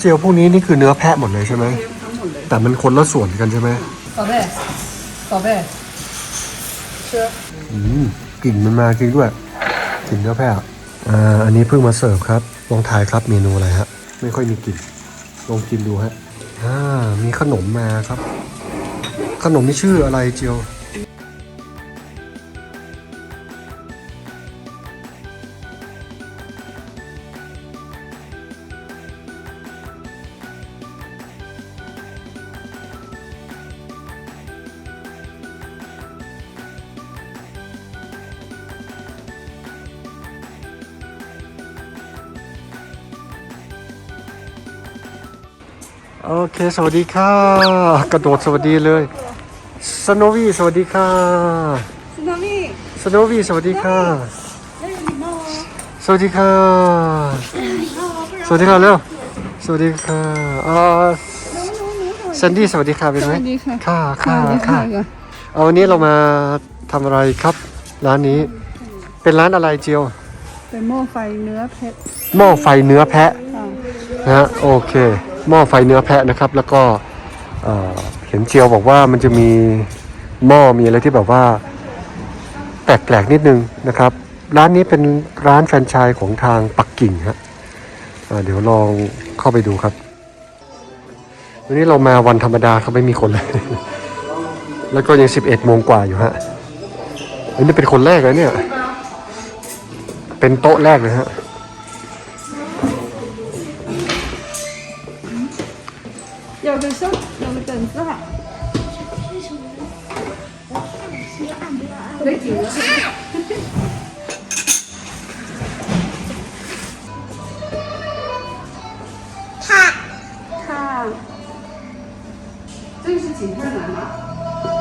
เจลพวกนี้นี่คือเนื้อแพะหมดเลยใช่ไหมแต่มันคนละส่วนกันใช่ไหมต่อไปต่อไปเชื่ออืมกลิ่นมันมาจริงด้วยกลิ่นเนื้อแพะอะอ่าอันนี้เพิ่งมาเสิร์ฟครับ ลองทายครับเมนูอะไรฮะ ไม่ค่อยมีกลิ่น ลองกินดูฮะอ่ามีขนมมาครับ ขนมนี่ชื่ออะไรเจียว โอเค สวัสดีค่ะ กระโดดสวัสดีเลยสโนวี่สวัสดีค่ะสโนวี่สโนวี่สวัสดีค่ะสวัสดีค่ะ สวัสดีค่ะเร็วสวัสดีค่ะออาซันดี้สวัสดีค่ะเป็นไหมค่ะค่ะค่ะเอาวันนี้เรามาทำอะไรครับ ร้านนี้ เป็นร้านอะไรเจียว เป็นหม้อไฟเนื้อแพะหม้อไฟเนื้อแพะนะโอเค หม้อไฟเนื้อแพะนะครับ แล้วก็เห็นเจียวบอกว่ามันจะมีหม้อมีอะไรที่แบบว่าแปลกๆนิดนึงนะครับ ร้านนี้เป็นร้านแฟรนไชส์ของทางปักกิ่งฮะเดี๋ยวลองเข้าไปดูครับ วันนี้เรามาวันธรรมดาเขาไม่มีคนเลย แล้วก็ยัง 11 โมงกว่าอยู่ฮะอันนี้เป็นคนแรกเลยเนี่ย เป็นโต๊ะแรกเลยฮะ 有个生，有个等字哈。没几个。看，这个是景泰蓝吗？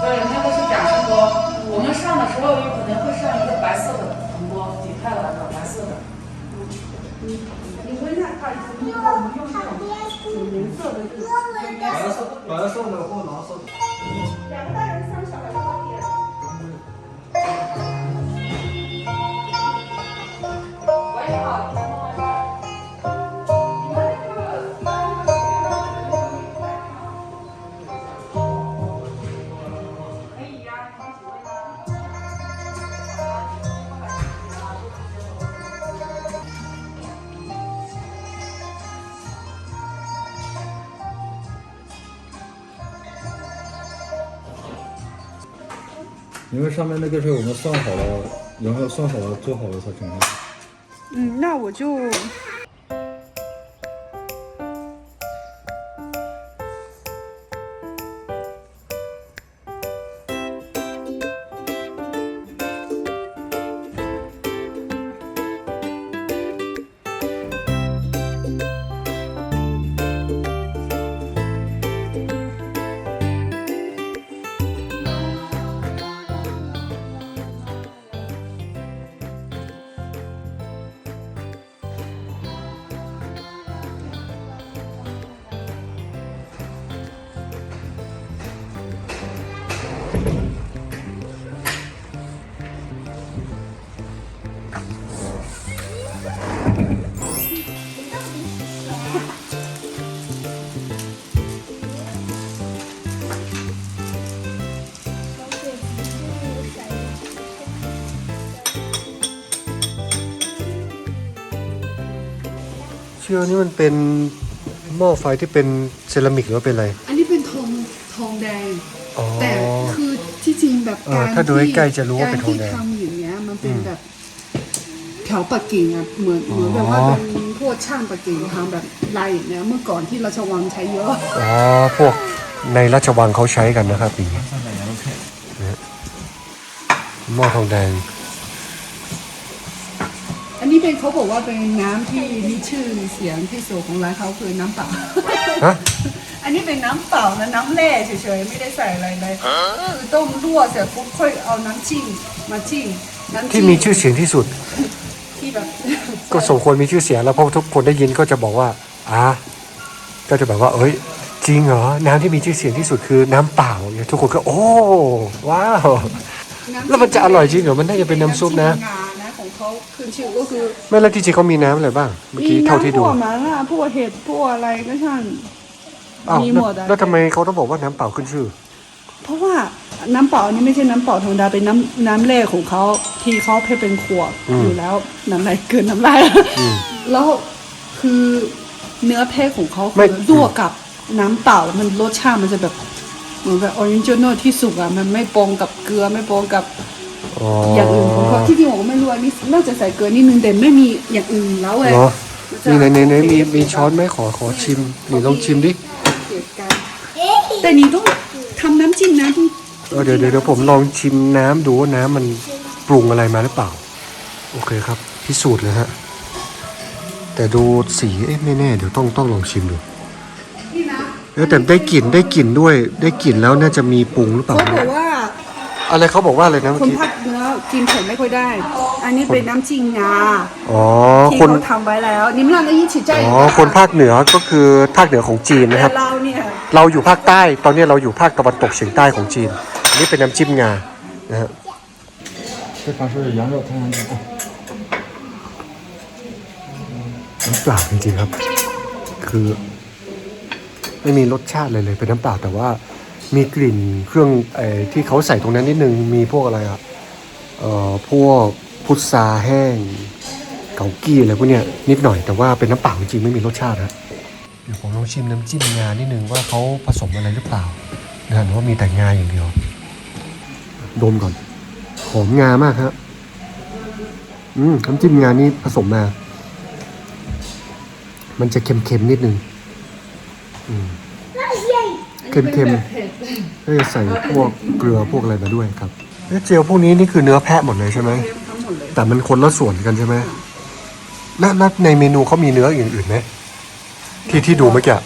对，那个是假声波。我们上的时候有可能会上一个白色的铜波，底泰蓝的白色的。你闻一下，看一下，我们用这种有颜色的就白送的或拿色因为上面那个是我们算好了，然后算好了做好了才整上。嗯，那我就 เชื่อนี่มันเป็นหม้อไฟที่เป็นเซรามิกหรือว่าเป็นอะไร อันนี้เป็นทองทองแดง อ๋อ แต่คือที่จริงแบบเออการถ้าดูที่ใกล้ๆจะรู้ว่าเป็นทองแดงการที่ทำอย่างเงี้ยมันเป็นแบบ แถวปักกิ่งอะเหมือนเหมือนแบบว่าอ๋อเป็นพวกช่างปักกิ่งทำแบบลายอย่างเงี้ยเมื่อก่อนที่ราชวังใช้เยอะ อ๋อ พวกในราชวังเขาใช้กันนะครับอย่างนี้นะหม้อทองแดงอันนี้ เป็นเขาบอกว่าเป็นน้ำที่มีชื่อมีเสียงที่สุดของร้านเขาคือน้ำเปล่า ฮะ อันนี้เป็นน้ำเปล่านะน้ำแร่เฉยๆไม่ได้ใส่อะไรเลยคือต้มลวกเสร็จปุ๊บค่อยเอาน้ำจิ้มมาจิ้มน้ำจิ้ที่มีชื่อเสียงที่สุด ที่แบบ ก็สมควรมีชื่อเสียงแล้วเพราะทุกคนได้ยินก็จะบอกว่าอ่าก็จะแบบว่า เอ้ย จริงเหรอ น้ำที่มีชื่อเสียงที่สุดคือน้ำเปล่าเนี่ยทุกคนก็ โอ้ว้าว แล้วมันจะอร่อยจริงเหรอมันน่าจะเป็นน้ำซุปนะงานะของเขา เขาขึ้นชื่อก็คือไม่แล้วที่จริงเขามีน้ำอะไรบ้างเมื่อกี้เท่าที่มีดูน้ำพวกหมาล่าพวกเห็ดพวกอะไรก็ช่างอ้าวมีแล้วหมดอะแล้วทำไมเขาต้องบอกว่าน้ำเปล่าขึ้นชื่อ เพราะว่าน้ำเปล่าอันนี้ไม่ใช่น้ำเปล่าธรรมดาเป็นน้ำน้ำแร่ของเขาที่เขาเพเป็นขวดอืม อยู่แล้วน้ำลายเกินน้ำลายอืม แล้วคือเนื้อแพะของเขาไม่ คือลวกกับน้ำเปล่ามันรสชาติมันจะแบบเหมือนแบบออริจินอลที่สุกอะมันไม่ปนกับเกลือไม่ปนกับ อ๋อออย่างอื่นของเขาที่จริงผมก็ไม่รู้อันนี้น่าจะใส่เกลือนิดนึงแต่ไม่มีอย่างอื่นแล้วเลยเหรอนี่ไหนไหนไหนมีมีช้อนไหมขอขอชิมนี่ลองชิมดิแต่นี่ต้องทำน้ำจิ้มนะที่เออเดี๋ยวเดี๋ยวเดี๋ยวผมลองชิมน้ำดูว่าน้ำมันปรุงอะไรมาหรือเปล่า โอเคครับ พิสูจน์เลยฮะ แต่ดูสีเอ๊ะไม่แน่เดี๋ยวต้องต้องลองชิมดูนี่นะเออแต่ได้กลิ่นได้กลิ่นด้วย ได้กลิ่นแล้วน่าจะมีปรุงหรือเปล่าเขาบอกว่า อะไรเขาบอกว่าอะไรนะเมื่ ค อน กี้ ภาคเหนื้อกินเผ็ดไม่ค่อยได้ อันนี้เป็นน้ำจิ้มงา อ๋อ ที่ คน เขาทำไว้แล้วนิมลันก็ยี่ฉิใจ อ๋อคนภาคเหนือก็คือภาคเหนือของจีนนะครับ แต่เราเนี่ย เราอยู่ภาคใต้ ตอนนี้เราอยู่ภาคตะวันตกเฉียงใต้ของจีน อันนี้เป็นน้ำจิ้มงา นะฮะ 这盘是羊肉汤羊肉。 น้ำเปล่าจริงๆครับ คือ ไม่มีรสชาติเลยเลย เป็นน้ำเปล่าแต่ว่า มีกลิ่นเครื่องไอ้ที่เขาใส่ตรงนั้นนิดนึง มีพวกอะไรอะเอ่อพวกพุทราแห้ง เกากี้อะไรพวกเนี้ยนิดหน่อยแต่ว่าเป็นน้ำเปล่าจริงๆไม่มีรสชาตินะเดี๋ยวผมลองชิมน้ำจิ้มงานิดนึงว่าเขาผสมอะไรหรือเปล่านะฮะหรือว่ามีแต่งาอย่างเดียว ดมก่อนหอมงามากฮะอืมน้ำจิ้มงานี่ผสมมา มันจะเค็มๆนิดนึงอืม เค็มๆก็จะใส่พวกเกลือพวกอะไรมาด้วยครับเอ๊ะเจลพวกนี้นี่คือเนื้อแพะหมดเลยใช่ไหมทั้งหมดเลยแต่มันคนละส่วนกันใช่ไหมแล้วแล้วในเมนูเขามีเนื้ออย่างอื่นไหมที่ที่ดูเมื่อกี้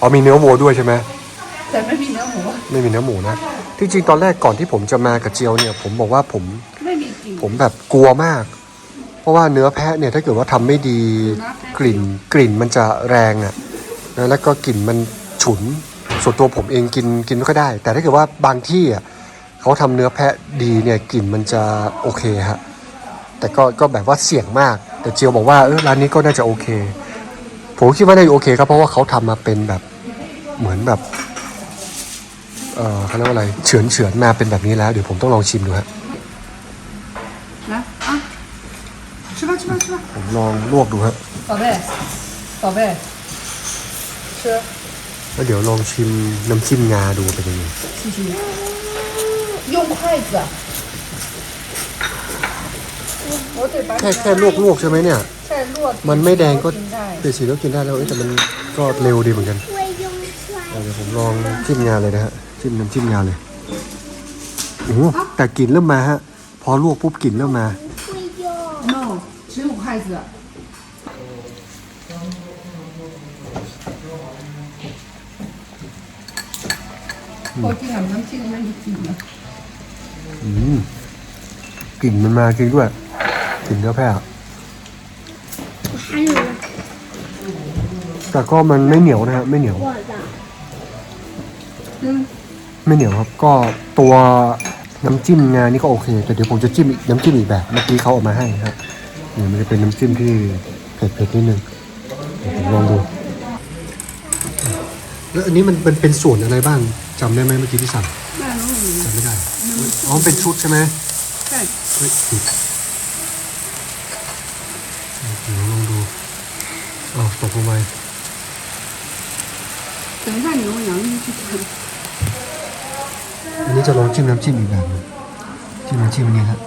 อ๋อมีเนื้อวัวด้วยใช่ไหมแต่ไม่มีเนื้อหมูไม่มีเนื้อหมูนะที่จริงตอนแรกก่อนที่ผมจะมากับเจียวเนี่ย ผมบอกว่าผมไม่มีกลิ่นผมแบบกลัวมาก เพราะว่าเนื้อแพะเนี่ยถ้าเกิดว่าทำไม่ดีกลิ่นกลิ่นมันจะแรงอะ่ะนะแล้วก็กลิ่นมันฉุน ส่วนตัวผมเองกินกินก็ได้ แต่ถ้าเกิดว่าบางที่เขาทำเนื้อแพะดีเนี่ยกลิ่นมันจะโอเคฮะแต่ก็ก็แบบว่าเสี่ยงมาก แต่เจียวบอกว่าเออร้านนี้ก็น่าจะโอเค ผมคิดว่าน่าจะโอเคครับเพราะว่าเขาทำมาเป็นแบบเหมือนแบบเออเขาเรียกว่าอะไรเฉือนเฉือนมาเป็นแบบนี้แล้วเดี๋ยวผมต้องลองชิมดูฮะนะผมลองลวกดูฮะต่อไปต่อไปเชื่อ แล้วเดี๋ยวลองชิมน้ำจิ้มงาดูเป็นยังไง 谢谢用筷子我得把 แค่แค่ลวกลวกๆใช่ไหมเนี่ย 再落 มันไม่แดงก็ กินได้ เปสีก็กินได้แล้วเอ้ยแต่มันก็เร็วดีเหมือนกันเดี๋ยวผมลองจิ้มงาเลยนะฮะจิ้มน้ำจิ้มงาเลยโอ้โหแต่กลิ่นเริ่มมาฮะ พอลวกปุ๊บกลิ่นเริ่มมา no 只有筷子 我กินกับน้ำจิ้มไม่มีกลิ่นนะอืมกลิ่นมันมาจริงด้วยกลิ่นเนื้อแพะอะแต่ก็มันไม่เหนียวนะฮะไม่เหนียวอืมไม่เหนียวครับ ก็ตัวน้ำจิ้มงานี่ก็โอเค แต่เดี๋ยวผมจะจิ้มอีกน้ำจิ้มอีกแบบเมื่อกี้เขาเอามาให้ครับนี่มันจะเป็นน้ำจิ้มที่เผ็ดๆนิดนึงเดี๋ยวผมลองดู แล้วอันนี้มันเป็นเป็นส่วนอะไรบ้าง จำได้ไหมเมื่อกี้ที่สั่ง แม่รู้หนู จำไม่ได้ อ๋อมันเป็นชุดใช่ไหม ใช่ เฮ้ยผิดเดี๋ยวลองดูอ้าวตกลงไป 等一下你用洋芋去看 อันนี้จะลองจิ้มน้ำจิ้มอีกแบบหนึงจิ้มน้ำจิ้มอันนี้ครับ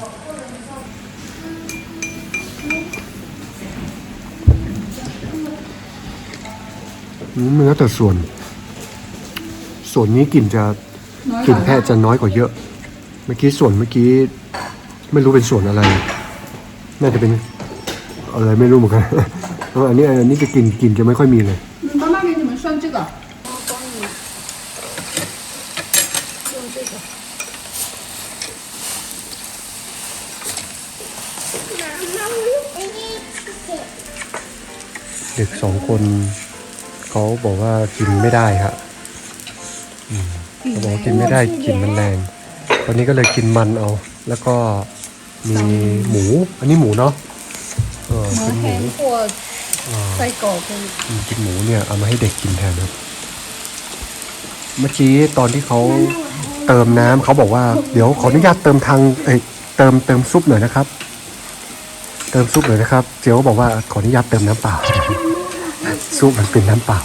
อืมมันแล้วแต่ส่วน ส่วนนี้กลิ่นจะ น้อย กลิ่นแพะจะน้อยกว่าเยอะ เมื่อกี้ส่วนเมื่อกี้ ไม่รู้เป็นส่วนอะไร น่าจะเป็นอะไรไม่รู้เหมือนกัน เพราะอันนี้อันนี้จะกลิ่นกลิ่นจะไม่ค่อยมีเลย 妈妈给你们涮这个เด็กสองคนเขาบอกว่ากินไม่ได้ครับอืม เขาบอกว่ากินไม่ได้กลิ่นมันแรงตอนนี้ก็เลยกินมันเอา แล้วก็มีหมู อันนี้หมูเนาะออหมูเป็นหแห้มูงคั่วไส้กรอกเป็นอืมกินหมูเนี่ยเอามาให้เด็กกินแทนครับ เมื่อกี้ตอนที่เขาเติมน้ำเขาบอกว่าเดี๋ยวขออนุญาตเติมทางเอ้ยเติมเติมซุปหน่อยนะครับ เติมซุปหน่อยนะครับเจียวก็บอกว่าขออนุญาตเติมน้ำเปล่าซุปมันเป็นน้ำเปล่า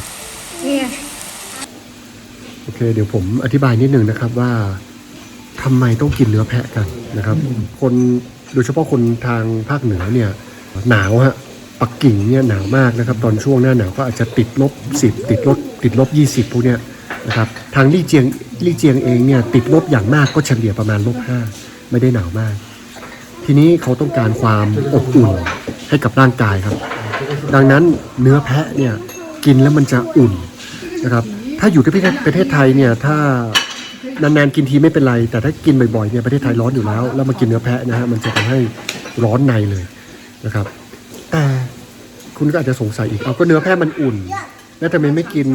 เคเดี๋ยวผมอธิบายนิดนึงนะครับว่าทำไมต้องกินเนื้อแพะกันนะครับ คนโดยเฉพาะคนทางภาคเหนือเนี่ยหนาวฮะปักกิ่งเนี่ยหนาวมากนะครับ ตอนช่วงหน้าหนาวก็อาจจะติดลบสิบติดลบติดลบยี่สิบพวกเนี้ยนะครับทางลี่เจียงลี่เจียงเองเนี่ยติดลบอย่างมากก็เฉลี่ยประมาณลบห้าไม่ได้หนาวมาก ทีนี้เขาต้องการความอบอุ่นให้กับร่างกายครับ ดังนั้นเนื้อแพะเนี่ยกินแล้วมันจะอุ่นนะครับ ถ้าอยู่ที่ประเทศประเทศไทยเนี่ยถ้านานๆกินทีไม่เป็นไร แต่ถ้ากินบ่อยๆเนี่ยประเทศไทยร้อนอยู่แล้ว แล้วมากินเนื้อแพะนะฮะมันจะทำให้ร้อนในเลยนะครับ แต่คุณก็อาจจะสงสัยอีกเอาก็เนื้อแพะมันอุ่น แล้วทำไมไม่กิน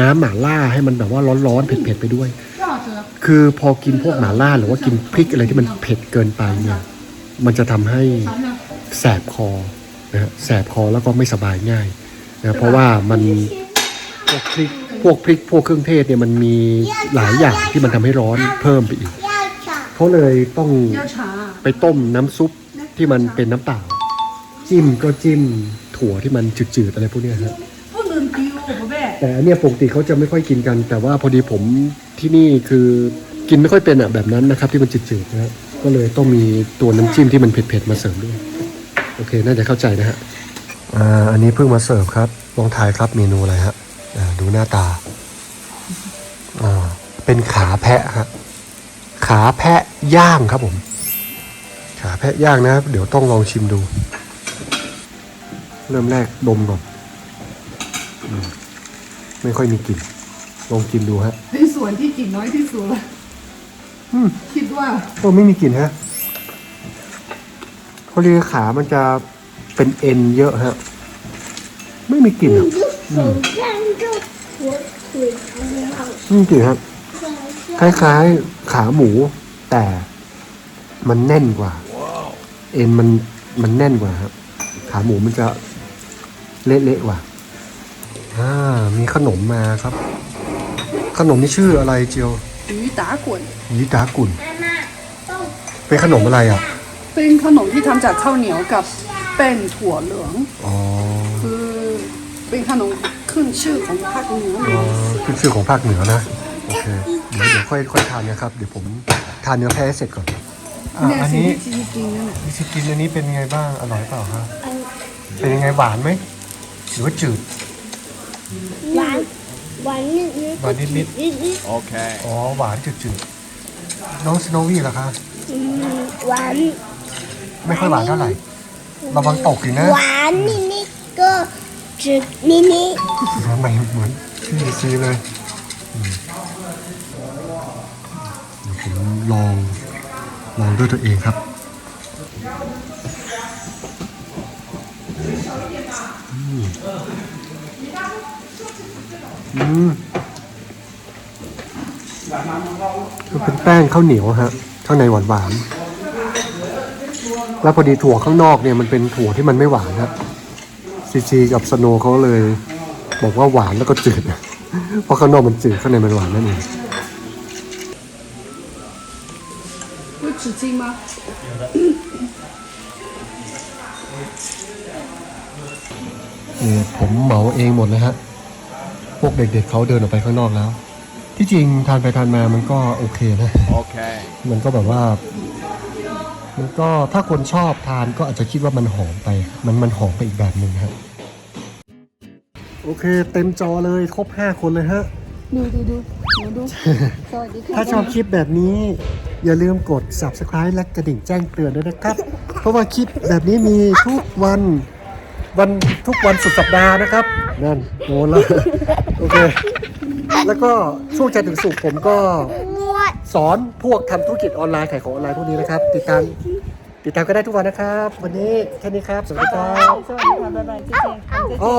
น้ำหมาล่าให้มันแบบว่าร้อนๆเผ็ดๆไปด้วย คือพอกินพวกหมาล่าหรือว่ากินพริกอะไรที่มันเผ็ดเกินไปเนี่ยมันจะทำให้แสบคอนะฮะแสบคอแล้วก็ไม่สบายง่ายนะเพราะว่ามันพวกพริก พวกพริกพวกเครื่องเทศเนี่ยมันมีหลายอย่างที่มันทำให้ร้อนเพิ่มไปอีกเขาเลยต้อง เจ้าชา ไปต้มน้ำซุปที่มันเป็นน้ำเปล่า จิ้มก็จิ้มถั่วที่มันจืดๆอะไรพวกเนี้ยฮะ 不能丢宝贝 แต่อันเนี่ยปกติเขาจะไม่ค่อยกินกัน แต่ว่าพอดีผมที่นี่คือกินไม่ค่อยเป็นอ่ะแบบนั้นนะครับ ที่มันจืดๆนะฮะก็เลยต้องมีตัวน้ำจิ้มที่มันเผ็ดๆมาเสริมด้วย โอเค น่าจะเข้าใจนะฮะอ่าอันนี้เพิ่งมาเสิร์ฟครับลองทายครับเมนูอะไรฮะอ่าดู หน้าตาอ่าเป็นขาแพะฮะขาแพะย่างครับผม ขาแพะย่างนะเดี๋ยวต้องลองชิมดู เริ่มแรกดมก่อน ไม่ค่อยมีกลิ่น ลองกินดูฮะ เป็นส่วนที่กลิ่นน้อยที่สุดละ อืม คิดว่า โอ้ไม่มีกลิ่นฮะพอดีขามันจะเป็นเอ็นเยอะฮะ ไม่มีกลิ่นอ่ะ 手上就 นี่สิครับ คล้ายๆ ขาหมู แต่มันแน่นกว่า เอ็นมันมันแน่นกว่าครับ ขาหมูมันจะเละๆกว่าอ่ามีขนมมาครับ ขนมนี่ชื่ออะไรเจียวยีตากุนยีตากุนเป็นขนมอะไรอะ เป็นขนมที่ทำจากข้าวเหนียวกับแป้นถั่วเหลือง อ๋อ คือเป็นขนม ขึ้นชื่อของภาคเหนืออ๋อขึ้นชื่อของภาคเหนือนะโอเคเดี๋ยวเดี๋ยวค่อยค่อยทานนะครับเดี๋ยวผมทานเนื้อแพะเสร็จก่อนอันนี้มีชิสกินอันนี้เป็นยังไงบ้างอร่อยเปล่าคะเป็นยังไงหวานไหมหรือว่าจืด หวานหวานนิดนิดหวานิดนิด นิดคอ๋อหวานจืดๆน้องสโนวี่เหรอคะหวานไม่ค่อยหวานเท่าไหร่ระวังตกอีกนะ หวานนิดนิดก็ำไมเหมือนที่ซีเลยผมลองลองด้วยตัวเองครับอืมคือเป็นแป้งข้าวเหนียวฮะข้างในหวานหวานๆแล้วพอดีถั่วข้างนอกเนี่ยมันเป็นถั่วที่มันไม่หวานครับ ซีจีกับสโนว์เขาเลย บอกว่าหวานแล้วก็จืด เพราะข้างนอกมันจืดข้างในมันหวานนั่นเอง 有纸巾吗？ นี่ผมเหมาเองหมดเลยฮะ พวกเด็กๆเขาเดินออกไปข้างนอกแล้ว ที่จริงทานไปทานมามันก็โอเคนะ Okay. มันก็แบบว่า มันก็ถ้าคนชอบทานก็อาจจะคิดว่ามันหอมไป มันมันหอมไปอีกแบบหนึ่งครับโอเค เต็มจอเลยครบ 5 คนเลยฮะ ดูดูดูหนูดูสวัสดีค่ะถ้าชอบคลิปแบบนี้ อย่าลืมกด subscribe และกระดิ่งแจ้งเตือนด้วยนะครับ เพราะว่าคลิปแบบนี้มีทุกวันวันทุกวันสุดสัปดาห์นะครับนั่นโดนแล้วโอเค แล้วก็ช่วงจันทร์ถึงศุกร์ผมก็我สอนพวกทำธุรกิจออนไลน์ขายของออนไลน์พวกนี้นะครับ ติดตาม ติดตามก็ได้ทุกวันนะครับ วันนี้แค่นี้ครับ สวัสดีครับ สวัสดีค่ะบ๊ายบายเจ๊เจ โอ้